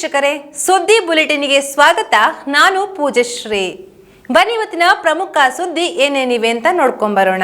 ವೀಕ್ಷಕರೇ ಸುದ್ದಿ ಬುಲೆಟಿನ್ಗೆ ಸ್ವಾಗತ. ನಾನು ಪೂಜಶ್ರೀ. ಬನ್ನಿ ಇವತ್ತಿನ ಪ್ರಮುಖ ಸುದ್ದಿ ಏನೇನಿವೆ ಅಂತ ನೋಡ್ಕೊಂಬರೋಣ.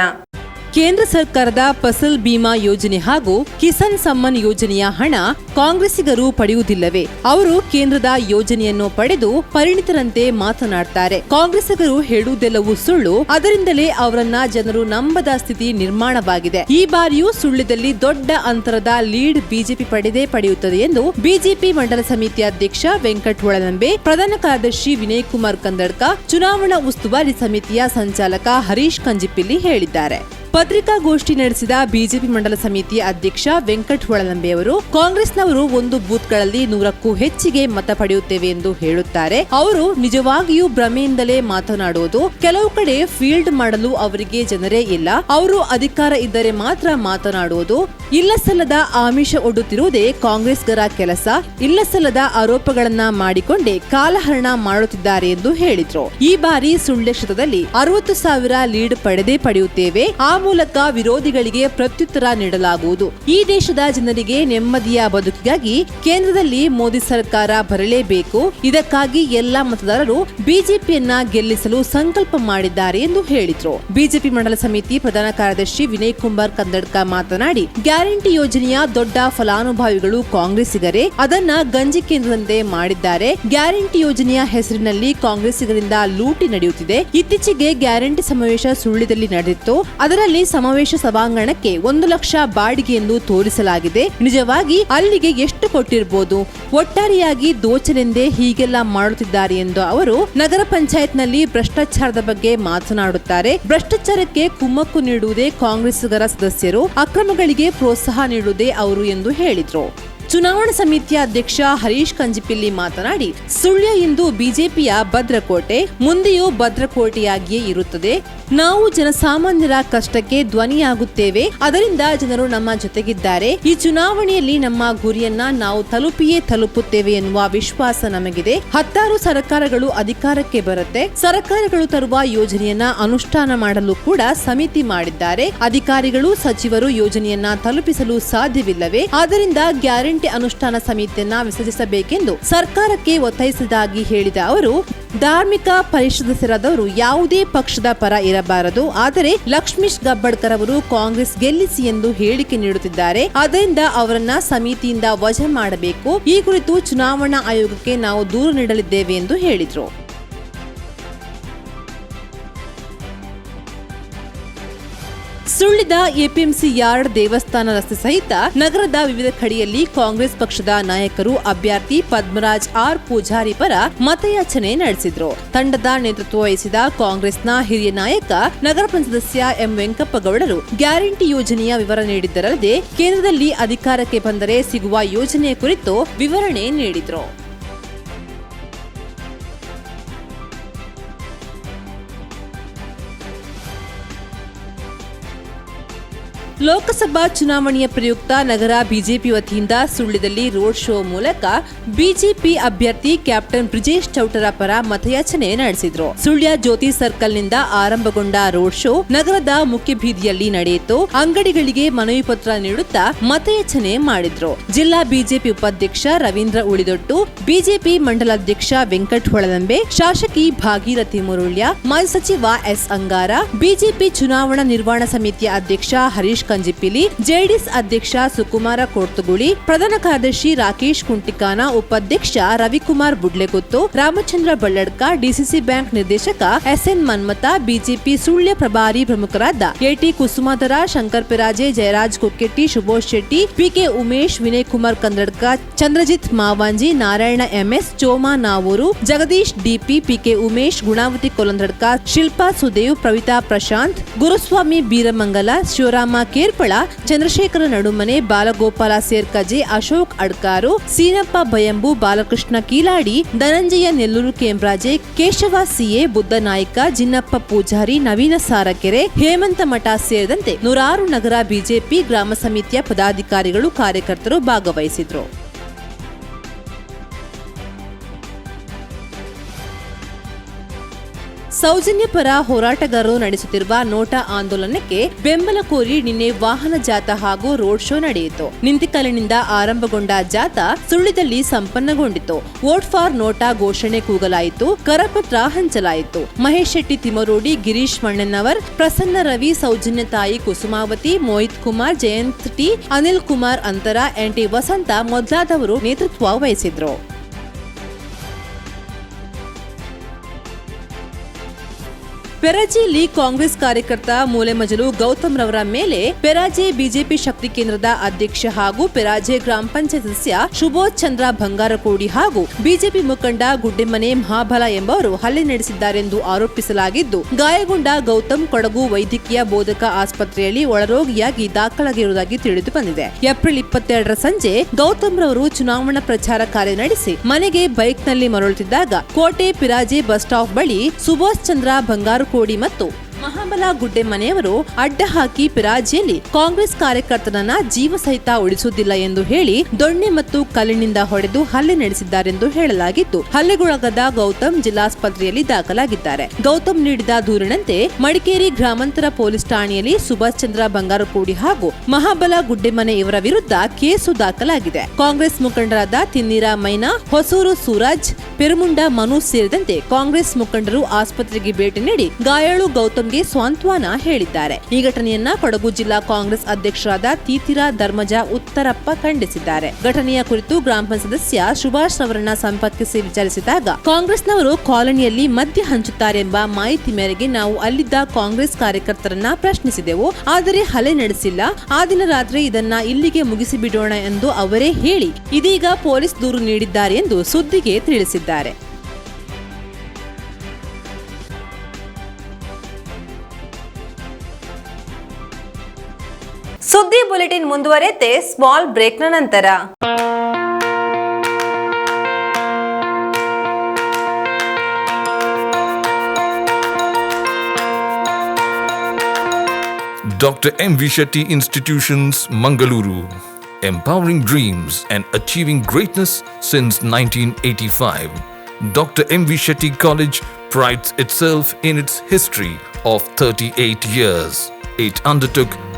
ಕೇಂದ್ರ ಸರ್ಕಾರದ ಫಸಲ್ ಬಿಮಾ ಯೋಜನೆ ಹಾಗೂ ಕಿಸಾನ್ ಸಮ್ಮನ್ ಯೋಜನೆಯ ಹಣ ಕಾಂಗ್ರೆಸ್ಸಿಗರು ಪಡೆಯುವುದಿಲ್ಲವೇ? ಅವರು ಕೇಂದ್ರದ ಯೋಜನೆಯನ್ನು ಪಡೆದು ಪರಿಣಿತರಂತೆ ಮಾತನಾಡ್ತಾರೆ. ಕಾಂಗ್ರೆಸ್ಸಿಗರು ಹೇಳುವುದೆಲ್ಲವೂ ಸುಳ್ಳು. ಅದರಿಂದಲೇ ಅವರನ್ನ ಜನರು ನಂಬದ ಸ್ಥಿತಿ ನಿರ್ಮಾಣವಾಗಿದೆ. ಈ ಬಾರಿಯೂ ಸುಳ್ಳ್ಯದಲ್ಲಿ ದೊಡ್ಡ ಅಂತರದ ಲೀಡ್ ಬಿಜೆಪಿ ಪಡೆದೇ ಪಡೆಯುತ್ತದೆ ಎಂದು ಬಿಜೆಪಿ ಮಂಡಲ ಸಮಿತಿ ಅಧ್ಯಕ್ಷ ವೆಂಕಟ್ ಒಳನಂಬೆ, ಪ್ರಧಾನ ಕಾರ್ಯದರ್ಶಿ ವಿನಯ್ ಕುಮಾರ್ ಕಂದಡ್ಕ ಚುನಾವಣಾ ಉಸ್ತುವಾರಿ ಸಮಿತಿಯ ಸಂಚಾಲಕ ಹರೀಶ್ ಕಂಜಿಪಿಲ್ಲಿ ಹೇಳಿದ್ದಾರೆ. ಪತ್ರಿಕಾಗೋಷ್ಠಿ ನಡೆಸಿದ ಬಿಜೆಪಿ ಮಂಡಲ ಸಮಿತಿ ಅಧ್ಯಕ್ಷ ವೆಂಕಟ್ ಹೊಳಲಂಬೆ ಅವರು, ಕಾಂಗ್ರೆಸ್ನವರು ಒಂದು ಬೂತ್ಗಳಲ್ಲಿ ನೂರಕ್ಕೂ ಹೆಚ್ಚಿಗೆ ಮತ ಪಡೆಯುತ್ತೇವೆ ಎಂದು ಹೇಳುತ್ತಾರೆ. ಅವರು ನಿಜವಾಗಿಯೂ ಭ್ರಮೆಯಿಂದಲೇ ಮಾತನಾಡುವುದು, ಕೆಲವು ಕಡೆ ಫೀಲ್ಡ್ ಮಾಡಲು ಅವರಿಗೆ ಜನರೇ ಇಲ್ಲ. ಅವರು ಅಧಿಕಾರ ಇದ್ದರೆ ಮಾತ್ರ ಮಾತನಾಡುವುದು. ಇಲ್ಲಸಲ್ಲದ ಆಮಿಷ ಒಡ್ಡುತ್ತಿರುವುದೇ ಕಾಂಗ್ರೆಸ್ಗರ ಕೆಲಸ. ಇಲ್ಲಸಲ್ಲದ ಆರೋಪಗಳನ್ನ ಮಾಡಿಕೊಂಡೇ ಕಾಲಹರಣ ಮಾಡುತ್ತಿದ್ದಾರೆ ಎಂದು ಹೇಳಿದ್ರು. ಈ ಬಾರಿ ಸುಳ್ಯ ಕ್ಷೇತ್ರದಲ್ಲಿ ಅರವತ್ತು ಸಾವಿರ ಲೀಡ್ ಪಡೆದೇ ಪಡೆಯುತ್ತೇವೆ. ಆ ಮೂಲಕ ವಿರೋಧಿಗಳಿಗೆ ಪ್ರತ್ಯುತ್ತರ ನೀಡಲಾಗುವುದು. ಈ ದೇಶದ ಜನರಿಗೆ ನೆಮ್ಮದಿಯ ಬದುಕಿಗಾಗಿ ಕೇಂದ್ರದಲ್ಲಿ ಮೋದಿ ಸರ್ಕಾರ ಬರಲೇಬೇಕು. ಇದಕ್ಕಾಗಿ ಎಲ್ಲಾ ಮತದಾರರು ಬಿಜೆಪಿಯನ್ನ ಗೆಲ್ಲಿಸಲು ಸಂಕಲ್ಪ ಮಾಡಿದ್ದಾರೆ ಎಂದು ಹೇಳಿದ್ರು. ಬಿಜೆಪಿ ಮಂಡಲ ಸಮಿತಿ ಪ್ರಧಾನ ಕಾರ್ಯದರ್ಶಿ ವಿನಯ್ ಕುಮಾರ್ ಕಂದಡ್ಕ ಮಾತನಾಡಿ, ಗ್ಯಾರಂಟಿ ಯೋಜನೆಯ ದೊಡ್ಡ ಫಲಾನುಭವಿಗಳು ಕಾಂಗ್ರೆಸ್ಸಿಗರೇ, ಅದನ್ನ ಗಂಜಿ ಕೇಂದ್ರದಂತೆ ಮಾಡಿದ್ದಾರೆ. ಗ್ಯಾರಂಟಿ ಯೋಜನೆಯ ಹೆಸರಿನಲ್ಲಿ ಕಾಂಗ್ರೆಸ್ಸಿಗರಿಂದ ಲೂಟಿ ನಡೆಯುತ್ತಿದೆ. ಇತ್ತೀಚೆಗೆ ಗ್ಯಾರಂಟಿ ಸಮಾವೇಶ ಸುಳ್ಳಿದಲ್ಲಿ ನಡೆದಿತ್ತು. ಅದರಲ್ಲಿ ಸಮಾವೇಶ ಸಭಾಂಗಣಕ್ಕೆ ಒಂದು ಲಕ್ಷ ಬಾಡಿಗೆ ಎಂದು ತೋರಿಸಲಾಗಿದೆ. ನಿಜವಾಗಿ ಅಲ್ಲಿಗೆ ಎಷ್ಟು ಕೊಟ್ಟಿರಬಹುದು ಒಟ್ಟಾರೆಯಾಗಿ ದೋಚನೆಂದೇ ಹೀಗೆಲ್ಲ ಮಾಡುತ್ತಿದ್ದಾರೆ ಎಂದು ಅವರು ನಗರ ಪಂಚಾಯತ್ನಲ್ಲಿ ಭ್ರಷ್ಟಾಚಾರದ ಬಗ್ಗೆ ಮಾತನಾಡುತ್ತಾರೆ. ಭ್ರಷ್ಟಾಚಾರಕ್ಕೆ ಕುಮ್ಮಕ್ಕು ನೀಡುವುದೇ ಕಾಂಗ್ರೆಸ್ಗರ ಸದಸ್ಯರು, ಅಕ್ರಮಗಳಿಗೆ ಪ್ರೋತ್ಸಾಹ ನೀಡುವುದೇ ಅವರು ಎಂದು ಹೇಳಿದ್ರು. ಚುನಾವಣಾ ಸಮಿತಿಯ ಅಧ್ಯಕ್ಷ ಹರೀಶ್ ಕಂಜಿಪಿಲ್ಲಿ ಮಾತನಾಡಿ, ಸುಳ್ಯ ಇಂದು ಬಿಜೆಪಿಯ ಭದ್ರಕೋಟೆ, ಮುಂದೆಯೂ ಭದ್ರಕೋಟೆಯಾಗಿಯೇ ಇರುತ್ತದೆ. ನಾವು ಜನಸಾಮಾನ್ಯರ ಕಷ್ಟಕ್ಕೆ ಧ್ವನಿಯಾಗುತ್ತೇವೆ. ಅದರಿಂದ ಜನರು ನಮ್ಮ ಜೊತೆಗಿದ್ದಾರೆ. ಈ ಚುನಾವಣೆಯಲ್ಲಿ ನಮ್ಮ ಗುರಿಯನ್ನ ನಾವು ತಲುಪಿಯೇ ತಲುಪುತ್ತೇವೆ ಎನ್ನುವ ವಿಶ್ವಾಸ ನಮಗಿದೆ. ಹತ್ತಾರು ಸರ್ಕಾರಗಳು ಅಧಿಕಾರಕ್ಕೆ ಬರುತ್ತೆ. ಸರ್ಕಾರಗಳು ತರುವ ಯೋಜನೆಯನ್ನ ಅನುಷ್ಠಾನ ಮಾಡಲು ಕೂಡ ಸಮಿತಿ ಮಾಡಿದ್ದಾರೆ. ಅಧಿಕಾರಿಗಳು, ಸಚಿವರು ಯೋಜನೆಯನ್ನ ತಲುಪಿಸಲು ಸಾಧ್ಯವಿಲ್ಲವೇ? ಆದ್ದರಿಂದ ಗ್ಯಾರಂಟಿ ಅನುಷ್ಠಾನ ಸಮಿತಿಯನ್ನ ವಿಸರ್ಜಿಸಬೇಕೆಂದು ಸರ್ಕಾರಕ್ಕೆ ಒತ್ತಾಯಿಸಿದಾಗಿ ಹೇಳಿದ ಅವರು, ಧಾರ್ಮಿಕ ಪರಿಷದಸರಾದವರು ಯಾವುದೇ ಪಕ್ಷದ ಪರ ಇರಬಾರದು. ಆದರೆ ಲಕ್ಷ್ಮೀಶ್ ಗಬ್ಬಡ್ಕರ್ ಅವರು ಕಾಂಗ್ರೆಸ್ ಗೆಲ್ಲಿಸಿ ಎಂದು ಹೇಳಿಕೆ ನೀಡುತ್ತಿದ್ದಾರೆ. ಅದರಿಂದ ಅವರನ್ನ ಸಮಿತಿಯಿಂದ ವಜಾ ಮಾಡಬೇಕು. ಈ ಕುರಿತು ಚುನಾವಣಾ ಆಯೋಗಕ್ಕೆ ನಾವು ದೂರು ನೀಡಲಿದ್ದೇವೆ ಎಂದು ಹೇಳಿದ್ರು. ಸುಳ್ಳಿದ ಎಪಿಎಂಸಿ ಯಾರ್ಡ್ ದೇವಸ್ಥಾನ ರಸ್ತೆ ಸಹಿತ ನಗರದ ವಿವಿಧ ಕಡೆಯಲ್ಲಿ ಕಾಂಗ್ರೆಸ್ ಪಕ್ಷದ ನಾಯಕರು ಅಭ್ಯರ್ಥಿ ಪದ್ಮರಾಜ್ ಆರ್ ಪೂಜಾರಿ ಪರ ಮತಯಾಚನೆ ನಡೆಸಿದ್ರು. ತಂಡದ ನೇತೃತ್ವ ವಹಿಸಿದ ಕಾಂಗ್ರೆಸ್ನ ಹಿರಿಯ ನಾಯಕ, ನಗರ ಸದಸ್ಯ ಎಂ ವೆಂಕಪ್ಪಗೌಡರು ಗ್ಯಾರಂಟಿ ಯೋಜನೆಯ ವಿವರ ನೀಡಿದ್ದರಲ್ಲದೆ ಕೇಂದ್ರದಲ್ಲಿ ಅಧಿಕಾರಕ್ಕೆ ಬಂದರೆ ಸಿಗುವ ಯೋಜನೆಯ ಕುರಿತು ವಿವರಣೆ ನೀಡಿದ್ರು. ಲೋಕಸಭಾ ಚುನಾವಣೆಯ ಪ್ರಯುಕ್ತ ನಗರ ಬಿಜೆಪಿ ವತಿಯಿಂದ ಸುಳ್ಳ್ಯದಲ್ಲಿ ರೋಡ್ ಶೋ ಮೂಲಕ ಬಿಜೆಪಿ ಅಭ್ಯರ್ಥಿ ಕ್ಯಾಪ್ಟನ್ ಬ್ರಿಜೇಶ್ ಚೌಟರ ಪರ ಮತಯಾಚನೆ ನಡೆಸಿದ್ರು. ಸುಳ್ಯ ಜ್ಯೋತಿ ಸರ್ಕಲ್ನಿಂದ ಆರಂಭಗೊಂಡ ರೋಡ್ ಶೋ ನಗರದ ಮುಖ್ಯ ಬೀದಿಯಲ್ಲಿ ನಡೆಯಿತು. ಅಂಗಡಿಗಳಿಗೆ ಮನವಿ ಪತ್ರ ನೀಡುತ್ತಾ ಮತಯಾಚನೆ ಮಾಡಿದ್ರು. ಜಿಲ್ಲಾ ಬಿಜೆಪಿ ಉಪಾಧ್ಯಕ್ಷ ರವೀಂದ್ರ ಉಳಿದೊಟ್ಟು, ಬಿಜೆಪಿ ಮಂಡಲಾಧ್ಯಕ್ಷ ವೆಂಕಟ್ ಹೊಳದಂಬೆ, ಶಾಸಕಿ ಭಾಗೀರಥಿ ಮುರುಳ್ಯ, ಮಾಜಿ ಸಚಿವ ಎಸ್ ಅಂಗಾರ, ಬಿಜೆಪಿ ಚುನಾವಣಾ ನಿರ್ವಹಣಾ ಸಮಿತಿಯ ಅಧ್ಯಕ್ಷ ಹರೀಶ್ ಕಂಜಿಪಿಲಿ ಜೆಡಿಎಸ್ ಅಧ್ಯಕ್ಷ ಸುಕುಮಾರ ಕೋರ್ತುಗುಳಿ, ಪ್ರಧಾನ ಕಾರ್ಯದರ್ಶಿ ರಾಕೇಶ್ ಕುಂಟಿಕಾನ ಉಪಾಧ್ಯಕ್ಷ ರವಿಕುಮಾರ್ ಬುಡ್ಲೆಗುತ್ತು, ರಾಮಚಂದ್ರ ಬಳ್ಳಡ್ಕ ಡಿಸಿಸಿ ಬ್ಯಾಂಕ್ ನಿರ್ದೇಶಕ ಎಸ್ಎನ್ ಮನ್ಮತ ಬಿಜೆಪಿ ಸುಳ್ಯ ಪ್ರಭಾರಿ ಪ್ರಮುಖರಾದ AT Kusumadhara, Shankar Piraje, Jayaraj Kukketti, Subhosh Shetty, PK Umesh, Vinay Kumar Kandadka Chandrajith Mavanji, Narayana MS, Choma Navuru, Jagadish DP, PK Umesh, Gunavathi Kolandadka Shilpa Sudev Pravitha Prashanth, Guruswamy Beeramangala, Shivarama Kerpala, Chandrashekara Nadumane, Balagopala Serkaje Ashok Adkaru, Seenappa Bayambu, Balakrishna Keeladi, Dhananjaya Nelluru Kembraje, Keshava CA Buddhanaika Jinnappa Poojary, Naveena Sarakere, Hemantha Matha ಸೇರಿದಂತೆ ನೂರಾರು ನಗರ BJP ಗ್ರಾಮ ಸಮಿತಿಯ ಪದಾಧಿಕಾರಿಗಳು ಕಾರ್ಯಕರ್ತರು ಭಾಗವಹಿಸಿದ್ರು. ಸೌಜನ್ಯ ಪರ ಹೋರಾಟಗಾರರು ನಡೆಸುತ್ತಿರುವ NOTA ಆಂದೋಲನಕ್ಕೆ ಬೆಂಬಲ ಕೋರಿ ನಿನ್ನೆ ವಾಹನ ಜಾಥಾ ಹಾಗೂ ರೋಡ್ ಶೋ ನಡೆಯಿತು. ನಿಂತಿಕಲಿನಿಂದ ಆರಂಭಗೊಂಡ ಜಾಥಾ ಸುಳ್ಳಿದಲ್ಲಿ ಸಂಪನ್ನಗೊಂಡಿತು. ವೋಟ್ ಫಾರ್ ನೋಟಾ ಘೋಷಣೆ ಕೂಗಲಾಯಿತು, ಕರಪತ್ರ ಹಂಚಲಾಯಿತು. ಮಹೇಶ್ ಶೆಟ್ಟಿ ತಿಮರೋಡಿ ಗಿರೀಶ್ ಮಣ್ಣನವರ್, ಪ್ರಸನ್ನ ರವಿ, ಸೌಜನ್ಯ ತಾಯಿ ಕುಸುಮಾವತಿ, ಮೋಹಿತ್ ಕುಮಾರ್, ಜಯಂತ್ ಟಿ, ಅನಿಲ್ ಕುಮಾರ್ ಅಂತರ, ಎನ್ ಟಿ ವಸಂತ ಮೊದಲಾದವರು ನೇತೃತ್ವ ವಹಿಸಿದ್ರು. ಪೆರಾಜಿಯಲ್ಲಿ ಕಾಂಗ್ರೆಸ್ ಕಾರ್ಯಕರ್ತ ಮೂಲೆಮಜಲು ಗೌತಮ್ ರವರ ಮೇಲೆ ಪೆರಾಜೆ ಬಿಜೆಪಿ ಶಕ್ತಿ ಕೇಂದ್ರದ ಅಧ್ಯಕ್ಷ ಹಾಗೂ ಪೆರಾಜೆ ಗ್ರಾಮ ಪಂಚಾಯತ್ ಸದಸ್ಯ ಸುಬೋಧ್ ಚಂದ್ರ ಬಂಗಾರಕೋಡಿ ಹಾಗೂ ಬಿಜೆಪಿ ಮುಖಂಡ ಗುಡ್ಡೆಮನೆ ಮಹಾಬಲ ಎಂಬವರು ಹಲ್ಲೆ ನಡೆಸಿದ್ದಾರೆಂದು ಆರೋಪಿಸಲಾಗಿದ್ದು, ಗಾಯಗೊಂಡ ಗೌತಮ್ ಕೊಡಗು ವೈದ್ಯಕೀಯ ಬೋಧಕ ಆಸ್ಪತ್ರೆಯಲ್ಲಿ ಒಳರೋಗಿಯಾಗಿ ದಾಖಲಾಗಿರುವುದಾಗಿ ತಿಳಿದು ಬಂದಿದೆ. ಏಪ್ರಿಲ್ ಇಪ್ಪತ್ತೆರಡರ ಸಂಜೆ ಗೌತಮ್ ರವರು ಚುನಾವಣಾ ಪ್ರಚಾರ ಕಾರ್ಯ ನಡೆಸಿ ಮನೆಗೆ ಬೈಕ್ನಲ್ಲಿ ಮರಳುತ್ತಿದ್ದಾಗ ಕೋಟೆ ಪಿರಾಜೆ ಬಸ್ ಸ್ಟಾಪ್ ಬಳಿ ಸುಭಾಷ್ ಚಂದ್ರ ಬಂಗಾರಕೋಡಿ ಮತ್ತು ಮಹಾಬಲ ಗುಡ್ಡೆ ಮನೆಯವರು ಅಡ್ಡ ಹಾಕಿ ಪಿರಾಜಿಯಲ್ಲಿ ಕಾಂಗ್ರೆಸ್ ಕಾರ್ಯಕರ್ತನನ್ನ ಜೀವ ಸಹಿತ ಉಳಿಸುವುದಿಲ್ಲ ಎಂದು ಹೇಳಿ ದೊಣ್ಣೆ ಮತ್ತು ಕಲ್ಲಿನಿಂದ ಹೊಡೆದು ಹಲ್ಲೆ ನಡೆಸಿದ್ದಾರೆಂದು ಹೇಳಲಾಗಿತ್ತು. ಹಲ್ಲೆಗೊಳಗಾದ ಗೌತಮ್ ಜಿಲ್ಲಾಸ್ಪತ್ರೆಯಲ್ಲಿ ದಾಖಲಾಗಿದ್ದಾರೆ. ಗೌತಮ್ ನೀಡಿದ ದೂರಿನಂತೆ ಮಡಿಕೇರಿ ಗ್ರಾಮಾಂತರ ಪೊಲೀಸ್ ಠಾಣೆಯಲ್ಲಿ ಸುಭಾಷ್ ಚಂದ್ರ ಬಂಗಾರಪೂಡಿ ಹಾಗೂ ಮಹಾಬಲ ಗುಡ್ಡೆಮನೆ ಇವರ ವಿರುದ್ಧ ಕೇಸು ದಾಖಲಾಗಿದೆ. ಕಾಂಗ್ರೆಸ್ ಮುಖಂಡರಾದ ತಿನ್ನೀರ ಮೈನಾ, ಹೊಸೂರು ಸೂರಜ್, ಪೆರುಮುಂಡ ಮನು ಸೇರಿದಂತೆ ಕಾಂಗ್ರೆಸ್ ಮುಖಂಡರು ಆಸ್ಪತ್ರೆಗೆ ಭೇಟಿ ನೀಡಿ ಗಾಯಾಳು ಗೌತಮ್ಗೆ ಸ್ವಾಂತ್ವನ ಹೇಳಿದ್ದಾರೆ. ಈ ಘಟನೆಯನ್ನ ಕೊಡಗು ಜಿಲ್ಲಾ ಕಾಂಗ್ರೆಸ್ ಅಧ್ಯಕ್ಷರಾದ ತೀತಿರ ಧರ್ಮಜ ಉತ್ತರಪ್ಪ ಖಂಡಿಸಿದ್ದಾರೆ. ಘಟನೆಯ ಕುರಿತು ಗ್ರಾಮ ಸದಸ್ಯ ಸುಭಾಷ್ ಅವರನ್ನ ಸಂಪರ್ಕಿಸಿ ವಿಚಾರಿಸಿದಾಗ, ಕಾಂಗ್ರೆಸ್ನವರು ಕಾಲೋನಿಯಲ್ಲಿ ಮದ್ಯ ಹಂಚುತ್ತಾರೆಂಬ ಮಾಹಿತಿ ಮೇರೆಗೆ ನಾವು ಅಲ್ಲಿದ್ದ ಕಾಂಗ್ರೆಸ್ ಕಾರ್ಯಕರ್ತರನ್ನ ಪ್ರಶ್ನಿಸಿದೆವು. ಆದರೆ ಹಲೆ ನಡೆಸಿಲ್ಲ. ಆ ದಿನ ರಾತ್ರಿ ಇದನ್ನ ಇಲ್ಲಿಗೆ ಮುಗಿಸಿ ಬಿಡೋಣ ಎಂದು ಅವರೇ ಹೇಳಿ, ಇದೀಗ ಪೊಲೀಸ್ ದೂರು ನೀಡಿದ್ದಾರೆ ಎಂದು ಸುದ್ದಿಗೆ ತಿಳಿಸಿದ್ದಾರೆ. ಸುದ್ದಿ ಬುಲೆಟಿನ್ ಮುಂದುವರೆತೆ ಸ್ಮಾಲ್ ಬ್ರೇಕ್ನ ನಂತರ Dr. M. V. Shetty Institutions, Mangaluru. Empowering dreams and achieving greatness since 1985. Dr. M. V. Shetty College prides itself in its history of 38 years. It undertook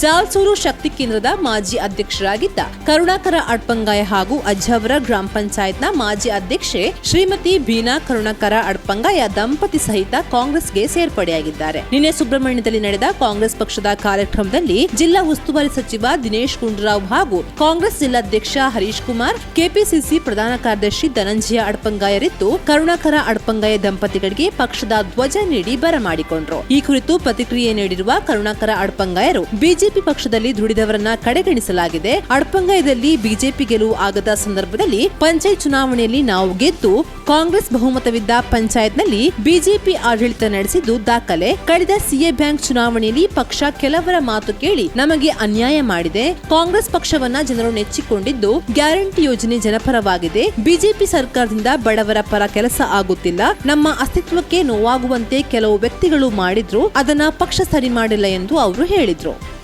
Jalsoor ಶಕ್ತಿ ಕೇಂದ್ರದ ಮಾಜಿ ಅಧ್ಯಕ್ಷರಾಗಿದ್ದ ಕರುಣಾಕರ ಅಡ್ಪಂಗಾಯ ಹಾಗೂ ಅಜ್ಜವರ ಗ್ರಾಮ ಪಂಚಾಯತ್ನ ಮಾಜಿ ಅಧ್ಯಕ್ಷೆ ಶ್ರೀಮತಿ ಬೀನಾ ಕರುಣಾಕರ ಅಡ್ಪಂಗಾಯ ದಂಪತಿ ಸಹಿತ ಕಾಂಗ್ರೆಸ್ಗೆ ಸೇರ್ಪಡೆಯಾಗಿದ್ದಾರೆ. ನಿನ್ನೆ ಸುಬ್ರಹ್ಮಣ್ಯದಲ್ಲಿ ನಡೆದ ಕಾಂಗ್ರೆಸ್ ಪಕ್ಷದ ಕಾರ್ಯಕ್ರಮದಲ್ಲಿ ಜಿಲ್ಲಾ ಉಸ್ತುವಾರಿ ಸಚಿವ ದಿನೇಶ್ ಗುಂಡೂರಾವ್ ಹಾಗೂ ಕಾಂಗ್ರೆಸ್ ಜಿಲ್ಲಾಧ್ಯಕ್ಷ ಹರೀಶ್ ಕುಮಾರ್, ಕೆಪಿಸಿಸಿ ಪ್ರಧಾನ ಕಾರ್ಯದರ್ಶಿ ಧನಂಜಯ ಅಡ್ಪಂಗಾಯರಿದ್ದು, ಕರುಣಾಕರ ಅಡ್ಪಂಗಾಯ ದಂಪತಿಗಳಿಗೆ ಪಕ್ಷದ ಧ್ವಜ ನೀಡಿ ಬರಮಾಡಿಕೊಂಡರು. ಈ ಕುರಿತು ಪ್ರತಿಕ್ರಿಯೆ ನೀಡಿರುವ ಕರುಣಾಕರ ಅಡ್ಪಂಗಾಯರು ಬಿಜೆಪಿ ಪಕ್ಷದಲ್ಲಿ ದುಡಿದವರನ್ನ ಕಡೆಗಣಿಸಲಾಗಿದೆ. ಅಡ್ಪಂಗಾಯದಲ್ಲಿ ಬಿಜೆಪಿ ಗೆಲುವು ಆಗದ ಸಂದರ್ಭದಲ್ಲಿ ಪಂಚಾಯತ್ ಚುನಾವಣೆಯಲ್ಲಿ ನಾವು ಗೆದ್ದು ಕಾಂಗ್ರೆಸ್ ಬಹುಮತವಿದ್ದ ಪಂಚಾಯತ್ನಲ್ಲಿ ಬಿಜೆಪಿ ಆಡಳಿತ ನಡೆಸಿದ್ದು ದಾಖಲೆ. ಕಳೆದ ಸಿಎ ಬ್ಯಾಂಕ್ ಚುನಾವಣೆಯಲ್ಲಿ ಪಕ್ಷ ಕೆಲವರ ಮಾತು ಕೇಳಿ ನಮಗೆ ಅನ್ಯಾಯ ಮಾಡಿದೆ. ಕಾಂಗ್ರೆಸ್ ಪಕ್ಷವನ್ನ ಜನರು ನೆಚ್ಚಿಕೊಂಡಿದ್ದು ಗ್ಯಾರಂಟಿ ಯೋಜನೆ ಜನಪರವಾಗಿದೆ. ಬಿಜೆಪಿ ಸರ್ಕಾರದಿಂದ ಬಡವರ ಪರ ಕೆಲಸ ಆಗುತ್ತಿಲ್ಲ. ನಮ್ಮ ಅಸ್ತಿತ್ವಕ್ಕೆ ನೋವಾಗುವಂತೆ ಕೆಲವು ವ್ಯಕ್ತಿಗಳು ಮಾಡಿದ್ರು. ಅದನ್ನ ಪಕ್ಷ ಸರಿ ಮಾಡಿಲ್ಲ ಎಂದು ಅವರು ಹೇಳಿದ್ರು.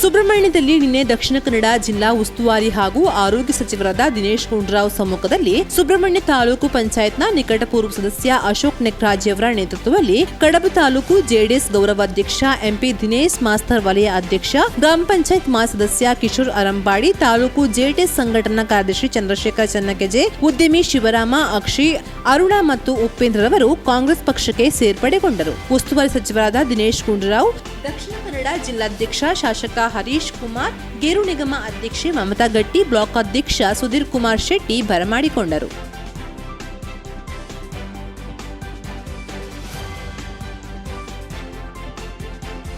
ಸುಬ್ರಹ್ಮಣ್ಯದಲ್ಲಿ ನಿನ್ನೆ ದಕ್ಷಿಣ ಕನ್ನಡ ಜಿಲ್ಲಾ ಉಸ್ತುವಾರಿ ಹಾಗೂ ಆರೋಗ್ಯ ಸಚಿವರಾದ ದಿನೇಶ್ ಗುಂಡೂರಾವ್ ಸಮ್ಮುಖದಲ್ಲಿ ಸುಬ್ರಹ್ಮಣ್ಯ ತಾಲೂಕು ಪಂಚಾಯತ್ನ ನಿಕಟಪೂರ್ವ ಸದಸ್ಯ ಅಶೋಕ್ ನೆಕ್ರಾಜಿ ಅವರ ನೇತೃತ್ವದಲ್ಲಿ ಕಡಬ ತಾಲೂಕು ಜೆಡಿಎಸ್ ಗೌರವಾಧ್ಯಕ್ಷ ಎಂಪಿ ದಿನೇಶ್ ಮಾಸ್ತರ್ ವಲಯ ಅಧ್ಯಕ್ಷ ಗ್ರಾಮ ಪಂಚಾಯತ್ ಮಾ ಸದಸ್ಯ ಕಿಶೋರ್ ಅರಂಬಾಡಿ, ತಾಲೂಕು ಜೆಡಿಎಸ್ ಸಂಘಟನಾ ಕಾರ್ಯದರ್ಶಿ ಚಂದ್ರಶೇಖರ್ ಚನ್ನಕೆಜೆ ಉದ್ಯಮಿ ಶಿವರಾಮ ಅಕ್ಷಿ, ಅರುಣ ಮತ್ತು ಉಪೇಂದ್ರರವರು ಕಾಂಗ್ರೆಸ್ ಪಕ್ಷಕ್ಕೆ ಸೇರ್ಪಡೆಗೊಂಡರು. ಉಸ್ತುವಾರಿ ಸಚಿವರಾದ ದಿನೇಶ್ ಗುಂಡೂರಾವ್, ದಕ್ಷಿಣ ಕನ್ನಡ ಜಿಲ್ಲಾಧ್ಯಕ್ಷ ಶಾಸಕ ಹರೀಶ್ ಕುಮಾರ್ ಗೇರು ನಿಗಮ ಅಧ್ಯಕ್ಷೆ ಮಮತಾ ಗಟ್ಟಿ ಬ್ಲಾಕ್ ಅಧ್ಯಕ್ಷ ಸುಧೀರ್ ಕುಮಾರ್ ಶೆಟ್ಟಿ ಬರಮಾಡಿಕೊಂಡರು.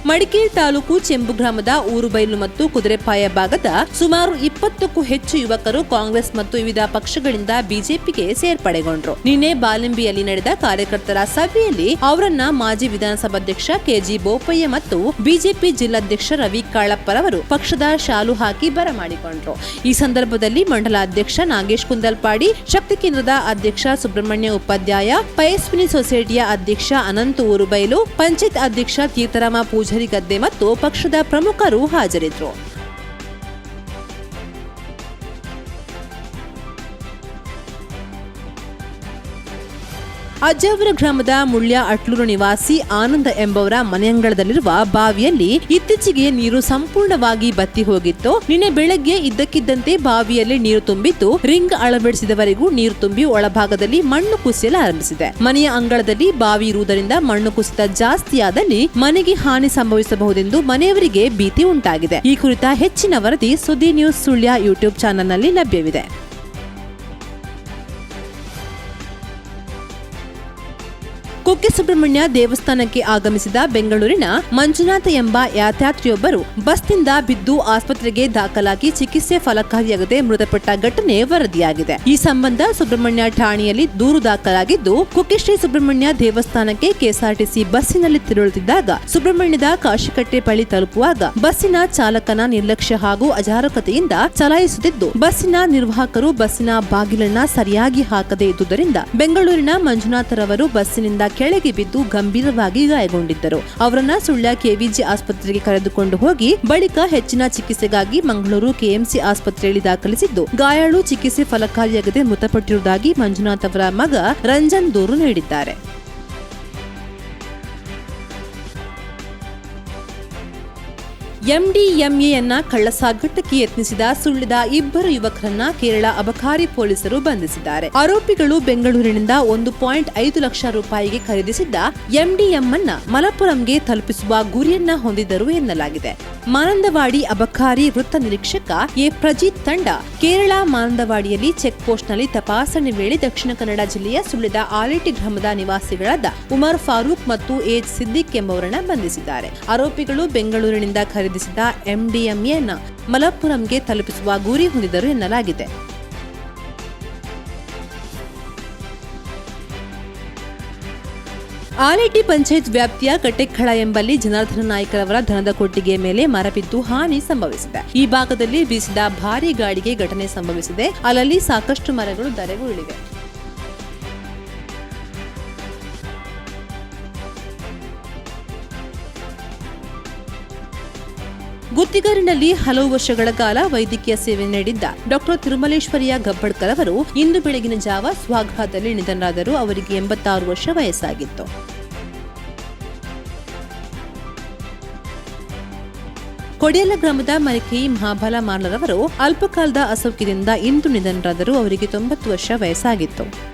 ಮಡಿಕೇರಿ ತಾಲೂಕು ಚೆಂಬು ಗ್ರಾಮದ ಊರುಬೈಲು ಮತ್ತು ಕುದುರೆಪಾಯ ಭಾಗದ ಸುಮಾರು ಇಪ್ಪತ್ತಕ್ಕೂ ಹೆಚ್ಚು ಯುವಕರು ಕಾಂಗ್ರೆಸ್ ಮತ್ತು ವಿವಿಧ ಪಕ್ಷಗಳಿಂದ ಬಿಜೆಪಿಗೆ ಸೇರ್ಪಡೆಗೊಂಡರು. ನಿನ್ನೆ ಬಾಲಿಂಬಿಯಲ್ಲಿ ನಡೆದ ಕಾರ್ಯಕರ್ತರ ಸಭೆಯಲ್ಲಿ ಅವರನ್ನ ಮಾಜಿ ವಿಧಾನಸಭಾಧ್ಯಕ್ಷ ಕೆಜಿ ಬೋಪಯ್ಯ ಮತ್ತು ಬಿಜೆಪಿ ಜಿಲ್ಲಾಧ್ಯಕ್ಷ ರವಿ ಕಾಳಪ್ಪರವರು ಪಕ್ಷದ ಶಾಲು ಹಾಕಿ ಬರಮಾಡಿಕೊಂಡರು. ಈ ಸಂದರ್ಭದಲ್ಲಿ ಮಂಡಲ ಅಧ್ಯಕ್ಷ ನಾಗೇಶ್ ಕುಂದಲ್ಪಾಡಿ, ಶಕ್ತಿ ಕೇಂದ್ರದ ಅಧ್ಯಕ್ಷ ಸುಬ್ರಹ್ಮಣ್ಯ ಉಪಾಧ್ಯಾಯ, ಪಯಸ್ವಿನಿ ಸೊಸೈಟಿಯ ಅಧ್ಯಕ್ಷ ಅನಂತ ಊರುಬೈಲು, ಪಂಚಾಯತ್ ಅಧ್ಯಕ್ಷ ತೀರ್ಥರಾಮ ಪೂಜಾರಿ ಗದ್ದೆ ಮತ್ತು ಪಕ್ಷದ ಪ್ರಮುಖರು ಹಾಜರಿದ್ದರು ಅಜ್ಜಾವರ ಗ್ರಾಮದ ಮುಳ್ಯ ಅಟ್ಲೂರು ನಿವಾಸಿ ಆನಂದ ಎಂಬವರ ಮನೆಯಂಗಳದಲ್ಲಿರುವ ಬಾವಿಯಲ್ಲಿ ಇತ್ತೀಚೆಗೆ ನೀರು ಸಂಪೂರ್ಣವಾಗಿ ಬತ್ತಿ ಹೋಗಿತ್ತು. ನಿನ್ನೆ ಬೆಳಗ್ಗೆ ಇದ್ದಕ್ಕಿದ್ದಂತೆ ಬಾವಿಯಲ್ಲಿ ನೀರು ತುಂಬಿದ್ದು, ರಿಂಗ್ ಅಳವಡಿಸಿದವರೆಗೂ ನೀರು ತುಂಬಿ ಒಳಭಾಗದಲ್ಲಿ ಮಣ್ಣು ಕುಸಿಯಲು ಆರಂಭಿಸಿದೆ. ಮನೆಯ ಅಂಗಳದಲ್ಲಿ ಬಾವಿ ಇರುವುದರಿಂದ ಮಣ್ಣು ಕುಸಿತ ಜಾಸ್ತಿಯಾದಲ್ಲಿ ಮನೆಗೆ ಹಾನಿ ಸಂಭವಿಸಬಹುದೆಂದು ಮನೆಯವರಿಗೆ ಭೀತಿ ಉಂಟಾಗಿದೆ. ಈ ಕುರಿತ ಹೆಚ್ಚಿನ ವರದಿ ಸುದ್ದಿ ನ್ಯೂಸ್ ಸುಳ್ಯ ಯೂಟ್ಯೂಬ್ ಚಾನೆಲ್ನಲ್ಲಿ ಲಭ್ಯವಿದೆ. ಕುಕ್ಕೆ ಸುಬ್ರಹ್ಮಣ್ಯ ದೇವಸ್ಥಾನಕ್ಕೆ ಆಗಮಿಸಿದ ಬೆಂಗಳೂರಿನ ಮಂಜುನಾಥ ಎಂಬ ಯಾತ್ರಾತ್ರಿಯೊಬ್ಬರು ಬಸ್ನಿಂದ ಬಿದ್ದು ಆಸ್ಪತ್ರೆಗೆ ದಾಖಲಾಗಿ ಚಿಕಿತ್ಸೆ ಫಲಕಾರಿಯಾಗದೆ ಮೃತಪಟ್ಟ ಘಟನೆ ವರದಿಯಾಗಿದೆ. ಈ ಸಂಬಂಧ ಸುಬ್ರಹ್ಮಣ್ಯ ಠಾಣೆಯಲ್ಲಿ ದೂರು ದಾಖಲಾಗಿದ್ದು ಕುಕ್ಕೆ ಶ್ರೀ ಸುಬ್ರಹ್ಮಣ್ಯ ದೇವಸ್ಥಾನಕ್ಕೆ ಕೆಎಸ್ಆರ್ಟಿಸಿ ಬಸ್ಸಿನಲ್ಲಿ ತೆರಳುತ್ತಿದ್ದಾಗ ಸುಬ್ರಹ್ಮಣ್ಯದ ಕಾಶಿಕಟ್ಟೆ ಬಳಿ ತಲುಪುವಾಗ ಬಸ್ಸಿನ ಚಾಲಕನ ನಿರ್ಲಕ್ಷ್ಯ ಹಾಗೂ ಅಜಾರಕತೆಯಿಂದ ಚಲಾಯಿಸುತ್ತಿದ್ದು, ಬಸ್ಸಿನ ನಿರ್ವಾಹಕರು ಬಸ್ಸಿನ ಬಾಗಿಲನ್ನ ಸರಿಯಾಗಿ ಹಾಕದೇ ಇದ್ದುದರಿಂದ ಬೆಂಗಳೂರಿನ ಮಂಜುನಾಥರವರು ಬಸ್ಸಿನಿಂದ ಕೆಳಗೆ ಬಿದ್ದು ಗಂಭೀರವಾಗಿ ಗಾಯಗೊಂಡಿದ್ದರು. ಅವರನ್ನ ಸುಳ್ಯ ಕೆವಿಜಿ ಆಸ್ಪತ್ರೆಗೆ ಕರೆದುಕೊಂಡು ಹೋಗಿ ಬಳಿಕ ಹೆಚ್ಚಿನ ಚಿಕಿತ್ಸೆಗಾಗಿ ಮಂಗಳೂರು ಕೆಎಂಸಿ ಆಸ್ಪತ್ರೆಯಲ್ಲಿ ದಾಖಲಿಸಿದ್ದು, ಗಾಯಾಳು ಚಿಕಿತ್ಸೆ ಫಲಕಾರಿಯಾಗದೆ ಮೃತಪಟ್ಟಿರುವುದಾಗಿ ಮಂಜುನಾಥ್ ಅವರ ಮಗ ರಂಜನ್ ದೂರು ನೀಡಿದ್ದಾರೆ. ಎಂಡಿಎಂಎಯನ್ನ ಕಳ್ಳಸಾಗಾಟಕ್ಕೆ ಯತ್ನಿಸಿದ ಸುಳ್ಳಿದ ಇಬ್ಬರು ಯುವಕರನ್ನ ಕೇರಳ ಅಬಕಾರಿ ಪೊಲೀಸರು ಬಂಧಿಸಿದ್ದಾರೆ. ಆರೋಪಿಗಳು ಬೆಂಗಳೂರಿನಿಂದ ಒಂದು ಪಾಯಿಂಟ್ ಐದು ಲಕ್ಷ ರೂಪಾಯಿಗೆ ಖರೀದಿಸಿದ್ದ ಎಂಡಿಎಂ ಅನ್ನ ಮಲಪುರಂಗೆ ತಲುಪಿಸುವ ಗುರಿಯನ್ನ ಹೊಂದಿದ್ದರು ಎನ್ನಲಾಗಿದೆ. ಮಾನಂದವಾಡಿ ಅಬಕಾರಿ ವೃತ್ತ ನಿರೀಕ್ಷಕ ಎ. ಪ್ರಜಿತ್ ತಂಡ ಕೇರಳ ಮಾನಂದವಾಡಿಯಲ್ಲಿ ಚೆಕ್ ಪೋಸ್ಟ್ನಲ್ಲಿ ತಪಾಸಣೆ ವೇಳೆ ದಕ್ಷಿಣ ಕನ್ನಡ ಜಿಲ್ಲೆಯ ಸುಳ್ಳಿದ ಆಲಿಟಿ ಗ್ರಾಮದ ನಿವಾಸಿಗಳಾದ ಉಮರ್ ಫಾರೂಕ್ ಮತ್ತು ಎಚ್. ಸಿದ್ದಿಕ್ ಎಂಬವರನ್ನ ಬಂಧಿಸಿದ್ದಾರೆ. ಆರೋಪಿಗಳು ಬೆಂಗಳೂರಿನಿಂದ ಖರೀದಿಸಿದ ಎಂಡಿಎಂಎನ ಮಲಪ್ಪುರಂಗೆ ತಲುಪಿಸುವ ಗುರಿ ಹೊಂದಿದರು ಎನ್ನಲಾಗಿದೆ. ಆಲೇಟಿ ಪಂಚಾಯತ್ ವ್ಯಾಪ್ತಿಯ ಕಟ್ಟೆಖಳ ಎಂಬಲ್ಲಿ ಜನಾರ್ದನ ನಾಯ್ಕರವರ ಧನದ ಕೊಟ್ಟಿಗೆ ಮೇಲೆ ಮರಬಿದ್ದು ಹಾನಿ ಸಂಭವಿಸಿದೆ. ಈ ಭಾಗದಲ್ಲಿ ಬೀಸಿದ ಭಾರೀ ಗಾಡಿಗೆ ಘಟನೆ ಸಂಭವಿಸಿದೆ. ಅಲ್ಲಲ್ಲಿ ಸಾಕಷ್ಟು ಮರಗಳು ಧರೆಗುರುಳಿವೆ. ಗುತ್ತಿಗಾರಿನಲ್ಲಿ ಹಲವು ವರ್ಷಗಳ ಕಾಲ ವೈದ್ಯಕೀಯ ಸೇವೆ ನೀಡಿದ್ದ ಡಾಕ್ಟರ್ ತಿರುಮಲೇಶ್ವರಿಯ ಗಬ್ಬಡ್ಕರ್ ಅವರು ಇಂದು ಬೆಳಗಿನ ಜಾವ ಸ್ವಾಘಾತದಲ್ಲಿ ನಿಧನರಾದರು. ಅವರಿಗೆ ಎಂಬತ್ತಾರು ವರ್ಷ ವಯಸ್ಸಾಗಿತ್ತು. ಕೊಡಿಯಲ ಗ್ರಾಮದ ಮರಿಕಿ ಮಹಾಬಲ ಮಾರ್ಲರವರು ಅಲ್ಪಕಾಲದ ಅಸೌಖ್ಯದಿಂದ ಇಂದು ನಿಧನರಾದರು. ಅವರಿಗೆ ತೊಂಬತ್ತು ವರ್ಷ ವಯಸ್ಸಾಗಿತ್ತು.